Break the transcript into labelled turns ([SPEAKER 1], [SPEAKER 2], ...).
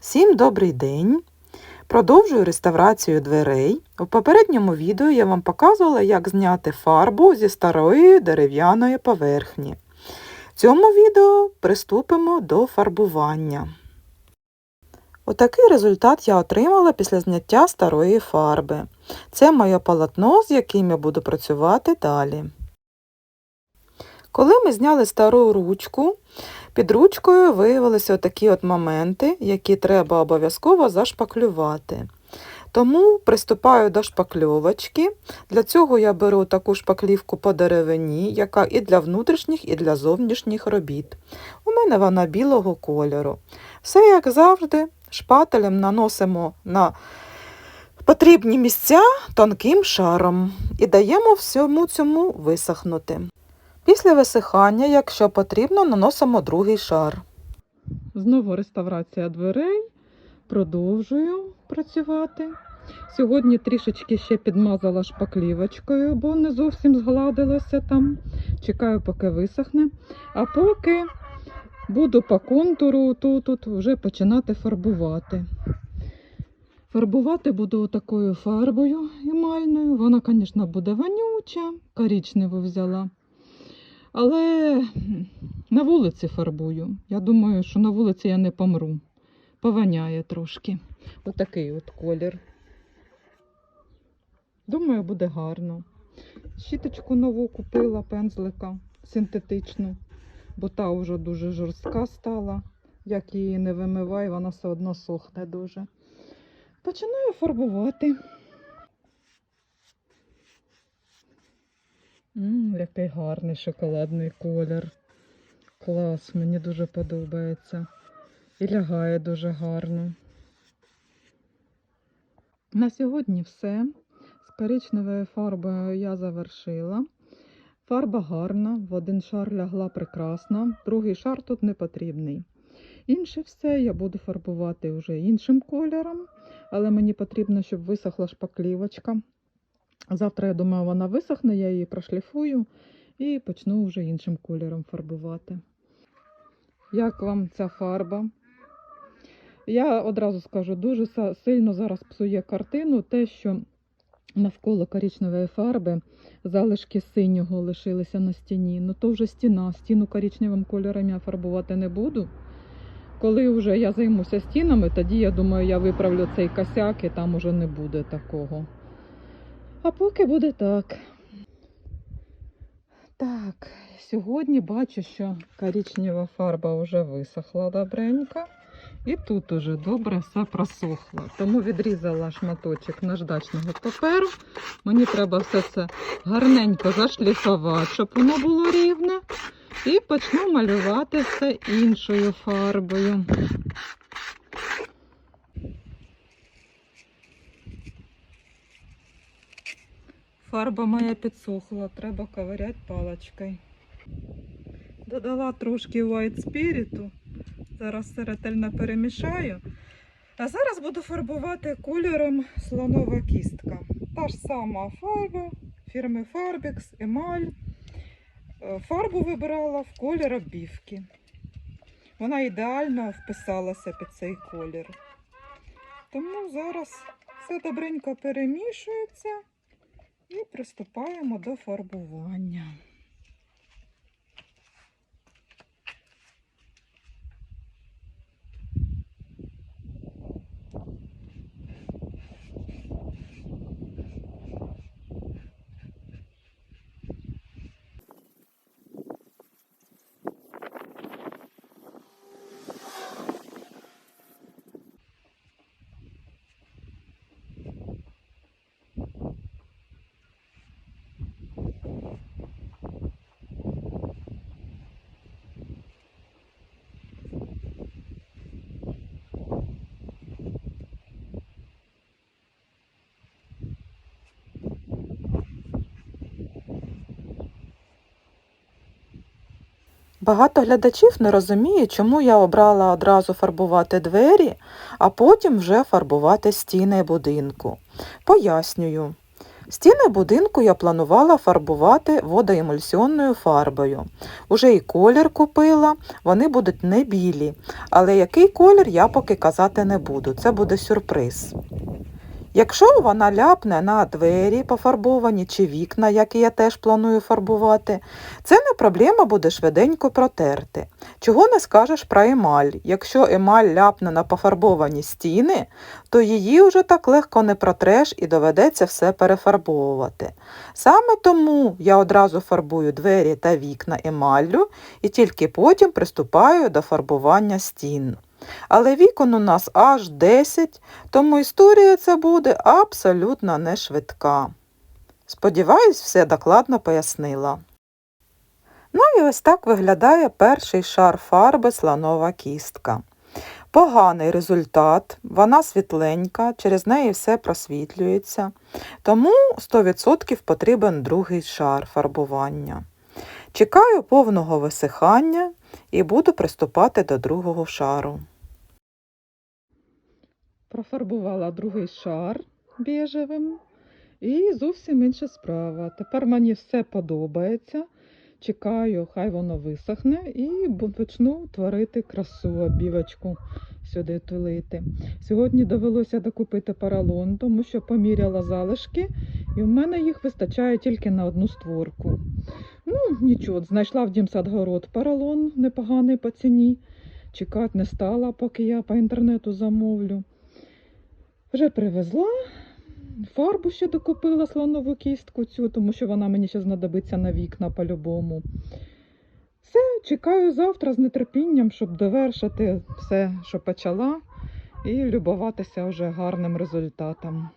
[SPEAKER 1] Всім добрий день! Продовжую реставрацію дверей. У попередньому відео я вам показувала, як зняти фарбу зі старої дерев'яної поверхні. В цьому відео приступимо до фарбування. Отакий результат я отримала після зняття старої фарби. Це моє полотно, з яким я буду працювати далі. Коли ми зняли стару ручку, під ручкою виявилися такі от моменти, які треба обов'язково зашпаклювати. Тому приступаю до шпакльовочки. Для цього я беру таку шпаклівку по деревині, яка і для внутрішніх, і для зовнішніх робіт. У мене вона білого кольору. Все, як завжди, шпателем наносимо на потрібні місця тонким шаром і даємо всьому цьому висохнути. Після висихання, якщо потрібно, наносимо другий шар.
[SPEAKER 2] Знову реставрація дверей. Продовжую працювати. Сьогодні трішечки ще підмазала шпаклівочкою, бо не зовсім згладилося там. Чекаю, поки висохне. А поки буду по контуру тут, тут вже починати фарбувати. Фарбувати буду такою фарбою емальною. Вона, звісно, буде вонюча, коричневу взяла. Але на вулиці фарбую. Я думаю, що на вулиці я не помру. Пованяє трошки. Отакий от колір. Думаю, буде гарно. Щіточку нову купила пензлика синтетичну, бо та вже дуже жорстка стала. Як її не вимивай, вона все одно сохне дуже. Починаю фарбувати. М, який гарний шоколадний колір. Клас, мені дуже подобається. І лягає дуже гарно. На сьогодні все. З коричневою фарбою я завершила. Фарба гарна, в один шар лягла прекрасно, другий шар тут не потрібний. Інше все я буду фарбувати вже іншим кольором, але мені потрібно, щоб висохла шпаклівочка. Завтра, я думаю, вона висохне, я її прошліфую і почну вже іншим кольором фарбувати. Як вам ця фарба? Я одразу скажу, дуже сильно зараз псує картину те, що навколо коричневої фарби залишки синього лишилися на стіні. Ну то вже стіна. Стіну коричневим кольором я фарбувати не буду. Коли вже я займуся стінами, тоді я думаю, я виправлю цей косяк і там уже не буде такого. А поки буде так. Так, сьогодні бачу, що коричнева фарба вже висохла добренько. І тут уже добре все просохло. Тому відрізала шматочок наждачного паперу. Мені треба все це гарненько зашліфувати, щоб воно було рівне. І почну малювати все іншою фарбою. Фарба моя підсохла, треба ковиряти паличкою. Додала трошки white спіріту. Зараз все перемішаю. А зараз буду фарбувати кольором слонова кістка. Та ж сама фарба фірми Farbix, емаль. Е, Фарбу вибирала в колір обівки. Вона ідеально вписалася під цей колір. Тому зараз все добренько перемішується приступаємо до фарбування.
[SPEAKER 1] Багато глядачів не розуміє, чому я обрала одразу фарбувати двері, а потім вже фарбувати стіни будинку. Пояснюю. Стіни будинку я планувала фарбувати водоемульсіонною фарбою. Уже і колір купила, вони будуть не білі, але який колір я поки казати не буду, це буде сюрприз. Якщо вона ляпне на двері пофарбовані чи вікна, які я теж планую фарбувати, це не проблема буде швиденько протерти. Чого не скажеш про емаль. Якщо емаль ляпне на пофарбовані стіни, то її вже так легко не протреш і доведеться все перефарбовувати. Саме тому я одразу фарбую двері та вікна емаллю і тільки потім приступаю до фарбування стін. Але вікон у нас аж 10, тому історія ця буде абсолютно не швидка. Сподіваюсь, все докладно пояснила. Ну і ось так виглядає перший шар фарби слонова кістка. Поганий результат, вона світленька, через неї все просвітлюється, тому 100% потрібен другий шар фарбування. Чекаю повного висихання і буду приступати до другого шару.
[SPEAKER 2] Профарбувала другий шар біжевим. І зовсім інша справа. Тепер мені все подобається. Чекаю, хай воно висохне, і почну творити красу, обівочку сюди тулити. Сьогодні довелося докупити поролон, тому що поміряла залишки, і в мене їх вистачає тільки на одну створку. Ну, нічого, знайшла в Дімсадгород поролон непоганий по ціні. Чекати не стала, поки я по інтернету замовлю. Вже привезла. Фарбу ще докупила слонову кістку цю, тому що вона мені ще знадобиться на вікна по-любому. Все, чекаю завтра з нетерпінням, щоб довершити все, що почала, і любуватися вже гарним результатом.